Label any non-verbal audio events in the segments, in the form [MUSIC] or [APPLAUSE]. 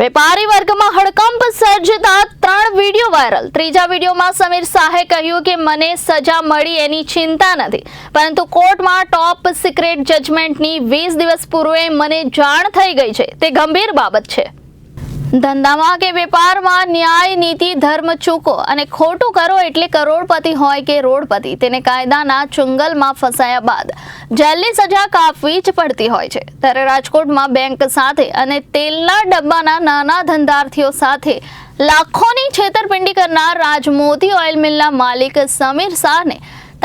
વેપારી વર્ગમાં હડકંપ સર્જતા ત્રણ વીડિયો વાયરલ. ત્રીજા વિડીયોમાં સમીર શાહે કહ્યું કે મને સજા મળી એની ચિંતા નથી. પરંતુ કોર્ટમાં ટોપ સિક્રેટ જજમેન્ટની વીસ દિવસ પૂર્વે મને જાણ થઈ ગઈ છે. તે ગંભીર બાબત છે. ધંધામાં કે વેપારમાં ન્યાય, નીતિ, ધર્મ ચૂકો અને ખોટું કરો એટલે કરોડપતિ હોય કે રોડપતિ, તેને કાયદાના ચુંગલમાં ફસાયા બાદ. જેલની સજા કાપવી જ પડતી હોય છે. ત્યારે રાજકોટમાં બેંક સાથે અને તેલના ડબ્બાના નાના ધંધાર્થીઓ સાથે લાખોની છેતરપિંડી કરનાર રાજમોતી ઓઇલ મિલના માલિક સમીર શાહને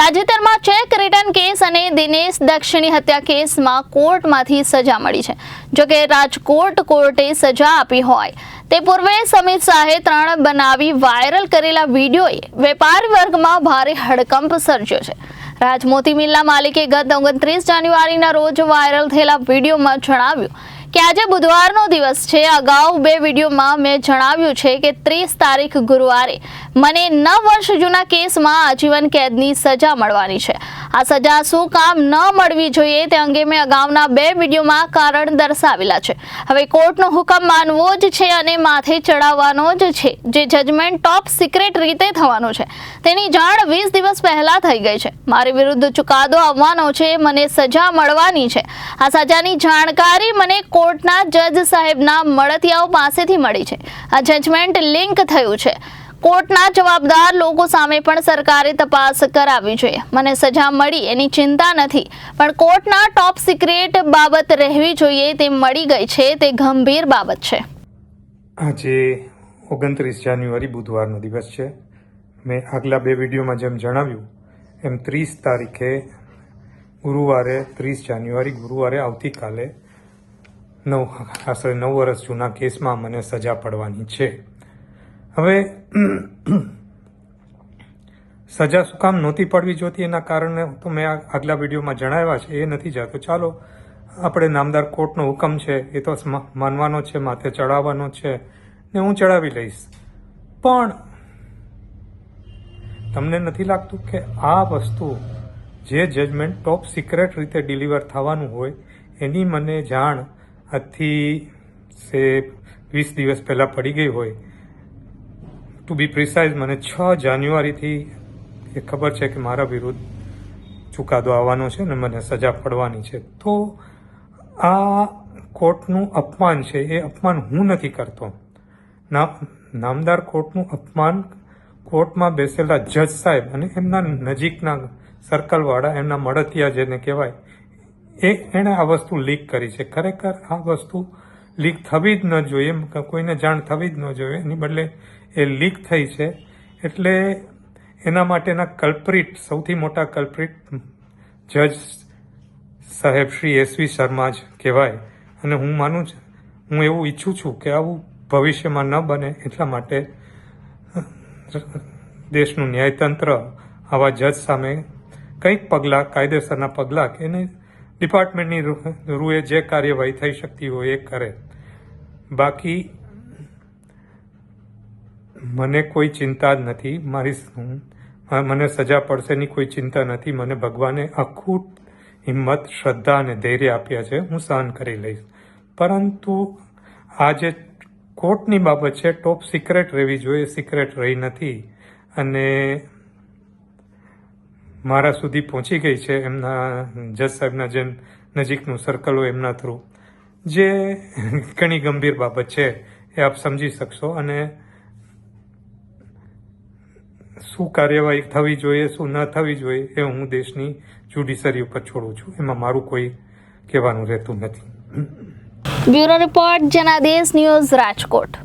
તાજેતરમાં ચેક રિટર્ન કેસ અને દિનેશ દક્ષિણી હત્યા કેસમાં કોર્ટમાંથી સજા મળી છે. જોકે રાજકોટ કોર્ટે સજા આપી હોય. તે પૂર્વે સમીર શાહે ત્રણ બનાવી વાયરલ કરેલા વિડીયોએ વેપાર વર્ગમાં ભારે હડકંપ સર્જ્યો છે. રાજમોતી મિલના માલિકે ગત ઓગણત્રીસ જાન્યુઆરીના રોજ વાયરલ થયેલા વિડીયોમાં જણાવ્યું કે આજે બુધવારનો દિવસ છે. અગાઉ બે વિડીયોમાં મેં જણાવ્યું છે કે ત્રીસ તારીખ ગુરુવારે મને નવ વર્ષ જૂના કેસમાં આજીવન કેદની સજા મળવાની છે. આ સજા શું કામ ન મળવી જોઈએ તે અંગે મેં અગાઉના બે વિડીયોમાં કારણ દર્શાવેલા છે. હવે કોર્ટનો હુકમ માનવો જ છે અને માથે ચડાવવાનો જ છે. જે જજમેન્ટ ટોપ સિક્રેટ રીતે થવાનું છે. તેની જાણ વીસ દિવસ પહેલા થઈ ગઈ છે. મારી વિરુદ્ધ ચુકાદો આવવાનો છે, મને સજા મળવાની છે. આ સજાની જાણકારી મને કોર્ટના જજ સાહેબના મળતિયાઓ પાસેથી મળી છે. આ જજમેન્ટ લિંક થયું છે. કોર્ટના જવાબદાર લોકો સામે પણ સરકારે તપાસ કરાવવી જોઈએ. મને સજા મળી એની ચિંતા નથી, પણ કોર્ટના ટોપ સિક્રેટ બાબત રહેવી જોઈએ તે મળી ગઈ છે, તે ગંભીર બાબત છે. આજે ઓગણત્રીસ જાન્યુઆરી બુધવારનો દિવસ છે. મેં આગલા બે વિડીયોમાં જેમ જણાવ્યું, એમ ત્રીસ તારીખે ગુરુવારે, ત્રીસ જાન્યુઆરી ગુરુવારે આવતીકાલે નવ આશરે નવ વર્ષ જૂના કેસમાં મને સજા પડવાની છે. હવે, [CLEARS THROAT] સજા શું કામ નહોતી પડવી જોતી, એના કારણે તો મેં આગલા વિડીયોમાં જણાવ્યા છે, એ નથી જતો. ચાલો, આપણે નામદાર કોર્ટનો હુકમ છે, એ તો માનવાનો છે, માથે ચડાવવાનો છે, ને હું ચડાવી લઈશ. પણ, તમને નથી લાગતું કે આ વસ્તુ જે જજમેન્ટ ટોપ સિક્રેટ રીતે ડિલિવર થવાનું હોય, એની મને જાણ આજથી સે, વીસ દિવસ પહેલાં પડી ગઈ હોય ટુ બી પ્રિસાઇઝ મને છ જાન્યુઆરીથી એ ખબર છે કે મારા વિરુદ્ધ ચુકાદો આવવાનો છે અને મને સજા પડવાની છે. તો આ કોર્ટનું અપમાન છે. એ અપમાન હું નથી કરતો. નામદાર કોર્ટનું અપમાન કોર્ટમાં બેસેલા જજ સાહેબ અને એમના નજીકના સર્કલવાળા, એમના મળતિયા જેને કહેવાય, એ એણે આ વસ્તુ લીક કરી છે. ખરેખર આ વસ્તુ લીક થવી જ ન જોઈએ કોઈને જાણ થવી જ ન જોઈએ. એની બદલે એ લીક થઈ છે. એટલે એના માટેના કલ્પ્રિટ, સૌથી મોટા કલ્પ્રિટ જજ સાહેબ શ્રી એસવી શર્મા જ કહેવાય. અને હું માનું છું, હું એવું ઈચ્છું છું કે આવું ભવિષ્યમાં ન બને એટલા માટે દેશનું ન્યાયતંત્ર આવા જજ સામે કંઈક પગલાં, કાયદેસરના પગલાં કે એને ડિપાર્ટમેન્ટની રૂએ જે કાર્યવાહી થઈ શકતી હોય એ કરે. બાકી, મને કોઈ ચિંતા જ નથી. મારી મને સજા પડશેની કોઈ ચિંતા નથી. મને ભગવાને અખૂટ હિંમત, શ્રદ્ધા અને ધૈર્ય આપ્યા છે. હું સહન કરી લઈશ. પરંતુ આ જે કોર્ટની બાબત છે. ટોપ સિક્રેટ રહેવી જોઈએ. સિક્રેટ રહી નથી. અને મારા સુધી પહોંચી ગઈ છે એમના જજ સાહેબના જેમ નજીકનું સર્કલ હોય એમના થ્રુ જે ઘણી ગંભીર બાબત છે, એ આપ સમજી શકશો અને શું કાર્યવાહી થવી જોઈએ, શું ન થવી જોઈએ, એ હું દેશની જ્યુડિશરી ઉપર છોડું છું. એમાં મારું કોઈ કહેવાનું રહેતું નથી. Bureau report, Janadesh news Rajkot.